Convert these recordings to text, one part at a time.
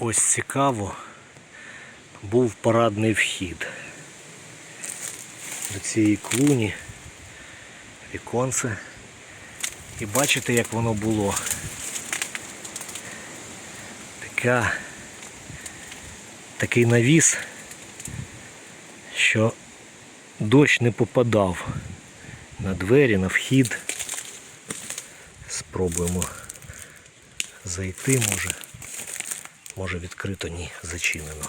ось цікаво, був парадний вхід до цієї клуні, віконце. І бачите, як воно було. Така, такий навіс, що дощ не попадав на двері, на вхід. Спробуємо зайти, може. Може відкрито, ні, зачинено.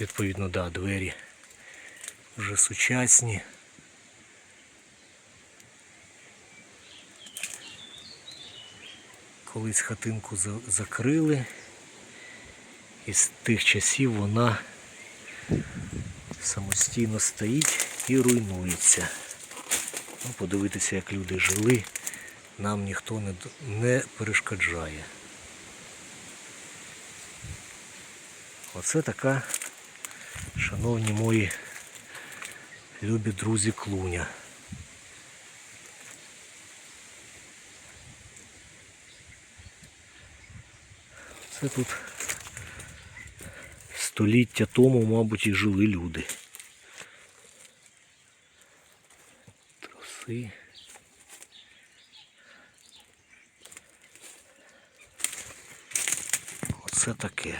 Відповідно, да, двері вже сучасні. Колись хатинку закрили. І з тих часів вона самостійно стоїть і руйнується. Ну, подивитися, як люди жили, нам ніхто не перешкоджає. Оце така, шановні мої любі друзі, клуня. Це тут століття тому, мабуть, і жили люди. Труси. Оце таке.